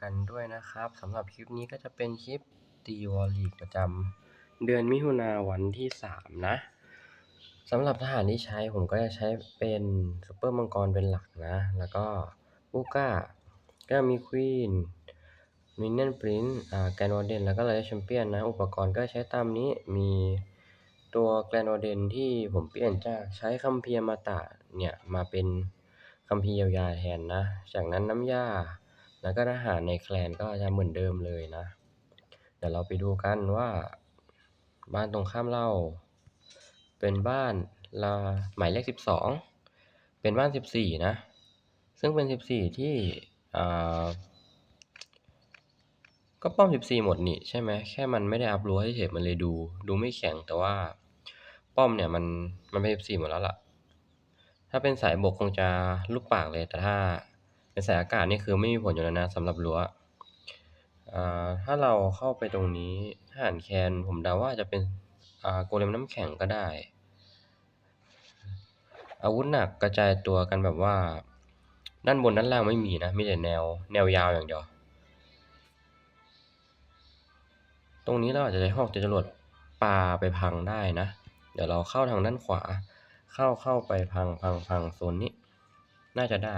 กันด้วยนะครับสำหรับคลิปนี้ก็จะเป็นคลิปตีวอลลีกประจำเดือนมิถุนาวันที่ 3 นะสำหรับทหารที่ใช้ผมก็จะใช้เป็นซูเปอร์มังกรเป็นหลักนะ แล้วก็อูก้าก็มีควีนมินเนนปรินอ่าแกนวอเดนแล้วก็ไลท์แชมเปี้ยนนะ อุปกรณ์ก็ใช้ตามนี้มีตัวแกรนวอเดนที่ผมเปลี่ยนจากใช้คัมเพียมาตะเนี่ย มาเป็นคัมภีร์เยียวยาแทนนะ จากนั้นน้ำยา แล้วก็ทหารในแคลนก็จะเหมือนเดิมเลยนะ เดี๋ยวเราไปดูกันว่า บ้านตรงข้ามเราเป็นบ้านลาหมายเลขสิบสองเป็นบ้านสิบสี่นะ ซึ่งเป็นสิบสี่ที่อ่าก็ป้อมสิบสี่หมดนี่ใช่ไหมแค่มันไม่ได้อัพรั้วเฉยมันเลยดู ดูไม่แข็งแต่ว่าป้อมเนี่ยมันมันเป็นสิบสี่หมดแล้วล่ะ ถ้าเป็นสายบกคงจะลูกปากเลยแต่ถ้า เป็นสายอากาศนี่คือไม่มีผลอยู่แล้วนะสำหรับรั้วอ่าถ้าเราเข้าไปตรงนี้ทหารแคนผมเดาว่าจะเป็นอาโกเลมน้ำแข็งก็ได้ อาวุธหนักกระจายตัวกันแบบว่า ด้านบนด้านล่างไม่มีนะ มีแต่แนวแนวยาวอย่างเดียว ตรงนี้เราอาจจะใช้หอกจะจรวดปาไปพังได้นะ เดี๋ยวเราเข้าทางด้านขวา เข้าเข้าไปพังพังพังโซนนี้ น่าจะได้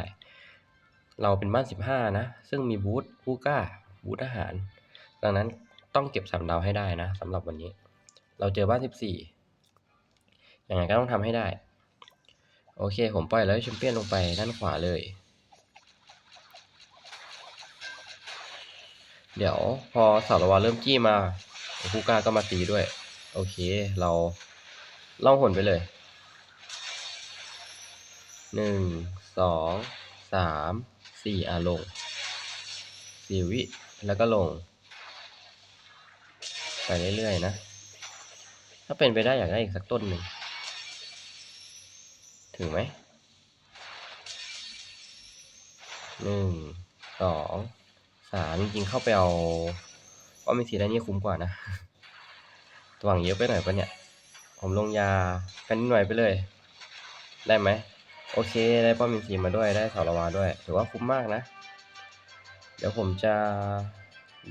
เราเป็นบ้านสิบห้านะ ซึ่งมีบูธบูก้า บูธอาหาร ดังนั้นต้องเก็บสามดาวให้ได้นะสำหรับวันนี้ เราเจอบ้านสิบสี่ยังไงก็ต้องทำให้ได้ โอเค ผมปล่อยแล้วแชมเปี้ยนลงไปด้านขวาเลย เดี๋ยวพอสารวาเริ่มจี้มาคูก้าก็มาตีด้วย โอเค เราล่องหนไปเลยหนึ่งสองสาม สี่อะลงสี่วิ แล้วก็ลง ไปเรื่อยๆนะ ถ้าเป็นไปได้อยากได้อีกสักต้นหนึ่ง ถึงไหมหนึ่งสองสามจริงๆเข้าไปเอาว่ามีสีได้นี่คุ้มกว่านะหวังเยอะไปหน่อยปะเนี่ย ผมลงยากันนิดหน่อยไปเลย ได้ไหม โอเค ได้ป้อมมินทีมาด้วยได้สารวาด้วย ถือว่าคุ้มมากนะ เดี๋ยวผมจะ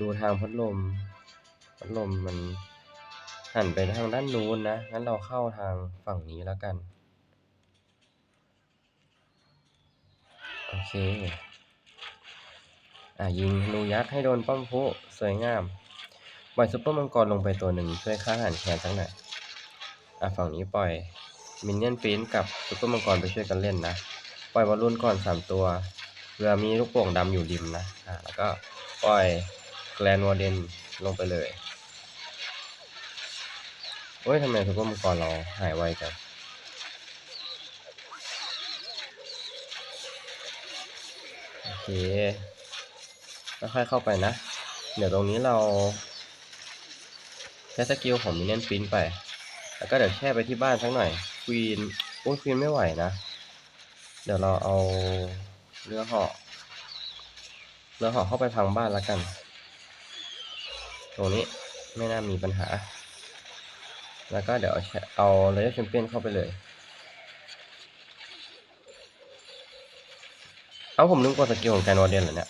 ดูทางพัดลม พัดลมมันหันไปทางด้านนู้นนะ งั้นเราเข้าทางฝั่งนี้แล้วกัน โอเค อะยิงธนูยักษ์ให้โดนป้อมพุสวยงามปล่อยซุปเปอร์มังกรลงไปตัวหนึ่งช่วยฆ่าหันแคนสักหน่อยอะฝั่งนี้ปล่อย มินเนี่ยนฟินกับซุปเปอร์มังกรไปช่วยกันเล่นนะ ปล่อยบอลลูนก่อนสามตัวเรือมีลูกโป่งดำอยู่ริมนะอะแล้วก็ปล่อยแกลนวอร์เดนลงไปเลยโอ้ยทำไมซุปเปอร์มังกรเราหายไวจังโอเคค่อยเข้าไปนะ เดี๋ยวตรงนี้เราใช้สกิลของมินเนี่ยนฟินไป แล้วก็เดี๋ยวแช่ไปที่บ้านสักหน่อยควีนโอ้ควีนไม่ไหวนะ เดี๋ยวเราเอาเรือเหาะเรือเหาะเข้าไปพังบ้านแล้วกัน ตรงนี้ไม่น่ามีปัญหา แล้วก็เดี๋ยวเอาเลเยอร์แชมเปี้ยนเข้าไปเลย เอาผมลืมกดสกิลของแกนวอร์เดนเหรอเนี่ย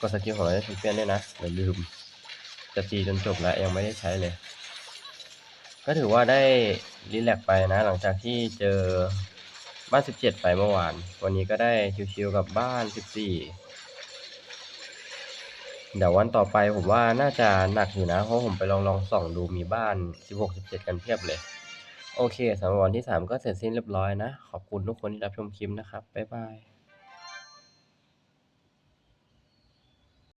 กดสกิลของเราได้แชมเปี้ยนด้วยนะเดี๋ยวลืมจะตีจนจบแล้วยังไม่ได้ใช้เลย ก็ถือว่าได้รีแลกไปนะ หลังจากที่เจอบ้าน 17 ไปเมื่อวาน วันนี้ก็ได้ชิวๆกับบ้าน 14 เดี๋ยววันต่อไปผมว่าน่าจะหนักอยู่นะ เพราะผมไปลองลองส่องดูมีบ้าน 16 17 กันเพียบเลย โอเคสำหรับวันที่ 3 ก็เสร็จสิ้นเรียบร้อยนะ ขอบคุณทุกคนที่รับชมคลิปนะครับ บ๊ายบาย